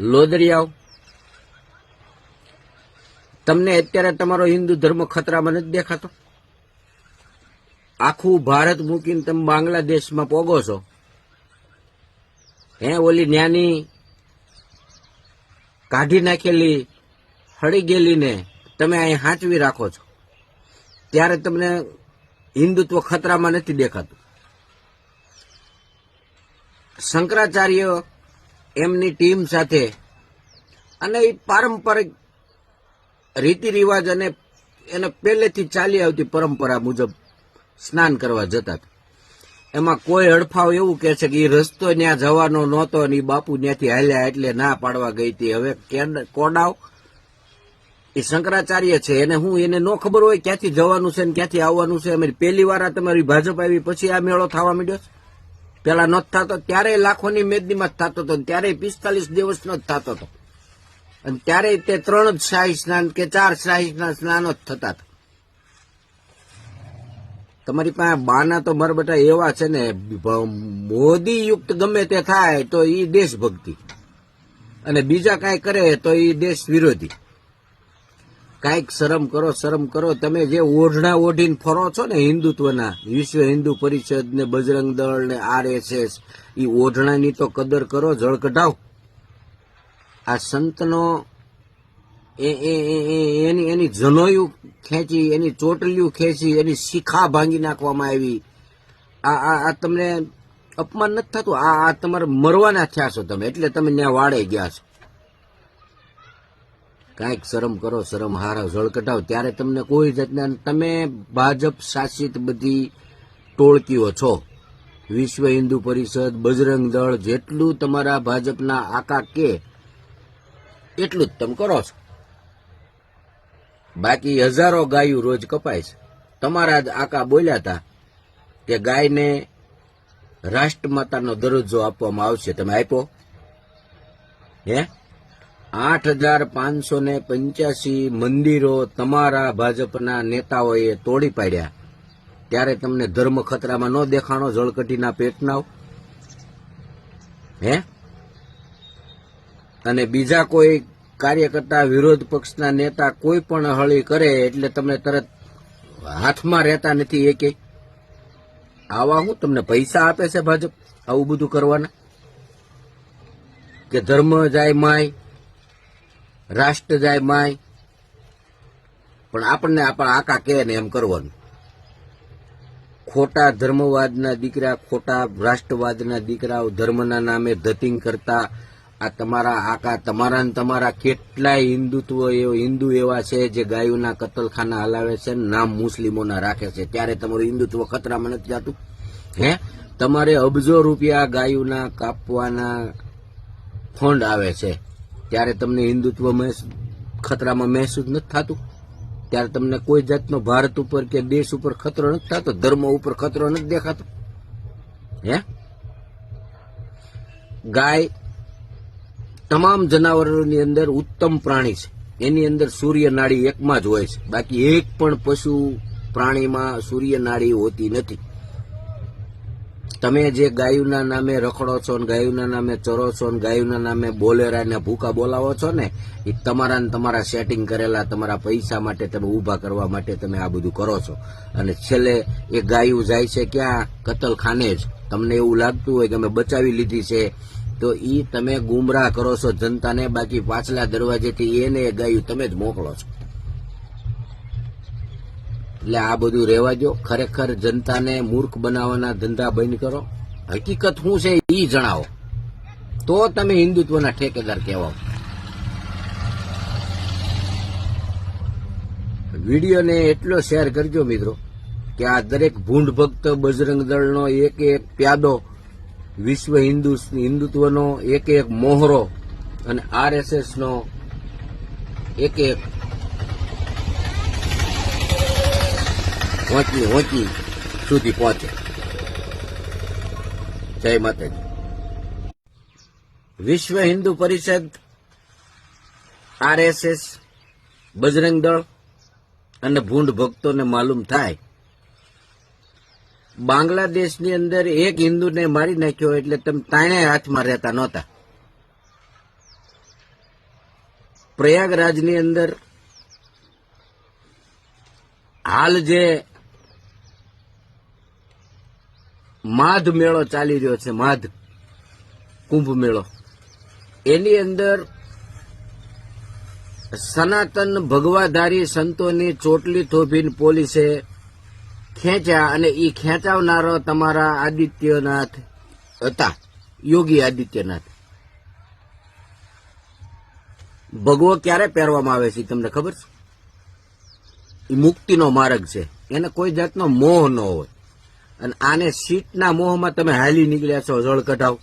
લોદરિયાઓ. તમને અત્યારે તમારો હિન્દુ ધર્મ ખતરામાં નથી દેખાતો? આખું ભારત મૂકીને તમે બાંગ્લાદેશમાં પોગો છો? હે ઓલી ન્યાની કાઢી નાખેલી, હળી ગયેલીને તમે અહીં હાંચવી રાખો છો? ત્યારે તમને હિન્દુત્વ ખતરામાં નથી દેખાતું. શંકરાચાર્ય એમની ટીમ સાથે અને એ પારંપરિક રીતિ રિવાજ અને એને પહેલેથી ચાલી આવતી પરંપરા મુજબ સ્નાન કરવા જતા એમાં કોઈ હડફાવ એવું કે છે કે એ રસ્તો ત્યાં જવાનો નહોતો અને એ બાપુ ત્યાંથી હાલ્યા એટલે ના પાડવા ગઈ હતી. હવે કેડ- કોડાવ એ શંકરાચાર્ય છે એને હું, એને નો ખબર હોય ક્યાંથી જવાનું છે ને ક્યાંથી આવવાનું છે. અમે પહેલી વાર આ તમારી ભાજપ આવી, પછી આ મેળો થવા માંડ્યો છે. પેલા નહોતો થતો, ત્યારે લાખોની મેદનીમાં થતો હતો ત્યારે પિસ્તાલીસ દિવસનો જ થતો હતો. અને ત્યારે તે ત્રણ જ શાહી સ્નાન કે ચાર શાહી સ્નાન સ્નાનો જ થતા હતા. તમારી પાસે બાના તો મારા બેટા એવા છે ને મોદી યુક્ત ગમે તે થાય તો ઈ દેશભક્તિ. અને બીજા કાંઈ કરે તો ઈ દેશ વિરોધી. કાંઈક શરમ કરો શરમ કરો. તમે જે ઓઢણા ઓઢીને ફરો છો ને હિન્દુત્વના, વિશ્વ હિન્દુ પરિષદ ને બજરંગ દળ ને આરએસએસ એ ઓઢણાની તો કદર કરો, જળ કઢાવ આ સંતનો એની એની જનોયું ખેંચી, એની ચોટલીયું ખેંચી, એની શિખા ભાંગી નાખવામાં આવી. આ આ તમને અપમાન નથી થતું? આ તમારે મરવાના થયા છો તમે, એટલે તમે ત્યાં વાળે ગયા છો. કાંઈક શરમ કરો, શરમ હારા ઝળકટાવ. ત્યારે તમને કોઈ જાતના, તમે ભાજપ શાસિત બધી ટોળકીઓ છો. વિશ્વ હિન્દુ પરિષદ, બજરંગ દળ, જેટલું તમારા ભાજપના આકા કે, એટલું જ તમે કરો છો. બાકી હજારો ગાયું રોજ કપાય છે. તમારા જ આકા બોલ્યા હતા કે ગાયને રાષ્ટ્રમાતાનો દરજ્જો આપવામાં આવશે. તમે આપ્યો? હે? આઠ હજાર પાંચસો ને પંચ્યાસી મંદિરો તમારા ભાજપના નેતાઓએ તોડી પાડ્યા. ત્યારે તમને ધર્મ ખતરામાં ન દેખાણો, જળકટીના પેટનાવ હે? અને બીજા કોઈ કાર્યકર્તા, વિરોધ પક્ષના નેતા કોઈ પણ હળી કરે એટલે તમને તરત હાથમાં રહેતા નથી એકે. આવા હું તમને પૈસા આપે છે ભાજપ? આવું બધું કરવાના? કે ધર્મ જાય માય રાષ્ટ્ર જાય માય. પણ આપણને આપણા આકા કહે ને એમ કરવાનું. ખોટા ધર્મવાદના દીકરા, ખોટા રાષ્ટ્રવાદના દીકરાઓ ધર્મના નામે ધતિંગ કરતા, આ તમારા આકા, તમારા ને તમારા કેટલાય હિન્દુત્વ હિન્દુ એવા છે જે ગાયોના કતલખાના હલાવે છે નામ મુસ્લિમોના રાખે છે. ત્યારે તમારું હિન્દુત્વ ખતરામાં નથી જતું? હે? તમારે અબજો રૂપિયા ગાયોના કાપવાના ફંડ આવે છે. ત્યારે તમને હિન્દુત્વ ખતરામાં મહેસૂસ નથી થતું. ત્યારે તમને કોઈ જાતનો ભારત ઉપર કે દેશ ઉપર ખતરો નથી થતો, ધર્મ ઉપર ખતરો નથી દેખાતો. હે? ગાય તમામ જનાવરોની અંદર ઉત્તમ પ્રાણી છે. એની અંદર સૂર્ય નાડી એકમાં જ હોય છે. બાકી એક પણ પશુ પ્રાણીમાં સૂર્ય નાડી હોતી નથી. તમે જે ગાયુના નામે રખડો છો ને ગાયુના નામે ચરો છો ને ગાયુના નામે બોલેરા ને ભૂકા બોલાવો છો ને એ તમારા તમારા સેટિંગ કરેલા, તમારા પૈસા માટે તમે ઊભા કરવા માટે તમે આ બધું કરો છો. અને છેલ્લે એ ગાયું જાય છે ક્યાં? કતલખાને જ. તમને એવું લાગતું હોય કે અમે બચાવી લીધી છે, તો એ તમે ગુમરાહ કરો છો જનતાને, બાકી પાછલા દરવાજેથી એને એ ગાયું તમે જ મોકલો છો. એટલે આ બધું રહેવા દો ખરેખર જનતાને મૂર્ખ બનાવવાના ધંધા બંધ કરો. હકીકત શું છે એ જણાવો. તો તમે હિન્દુત્વના ઠેકેદાર કહેવાઓ. વિડીયોને એટલો શેર કરજો મિત્રો કે આ દરેક ભૂંડ ભક્ત બજરંગ દળનો એક એક પ્યાદો વિશ્વ હિન્દુ હિન્દુત્વનો એક એક મોહરો અને આરએસએસનો એક એક હોંચી હોંચી સુધી પહોંચે. જય માતાજી. વિશ્વ હિન્દુ પરિષદ, આરએસએસ, બજરંગ દળ અને ભૂંડ ભક્તોને માલુમ થાય. બાંગ્લાદેશની અંદર એક હિન્દુને મારી નાખ્યો એટલે તમે તાણે હાથમાં રહેતા નહોતા. પ્રયાગરાજની અંદર હાલ જે માધ મેળો ચાલી રહ્યો છે, માધ. કુંભ મેળો. એની અંદર સનાતન ભગવાધારી સંતોની ચોટલી થોભીન પોલીસે ખેંચ્યા અને એ ખેંચાવનારો તમારા આદિત્યનાથ હતા, યોગી આદિત્યનાથ. ભગવો ક્યારે પહેરવામાં આવે છે તમને ખબર છે? એ મુક્તિનો માર્ગ છે. એને કોઈ જાતનો મોહ ન હોય. અને આને સીટના મોહમાં તમે હાલી નીકળ્યા છો જળ કઢાવ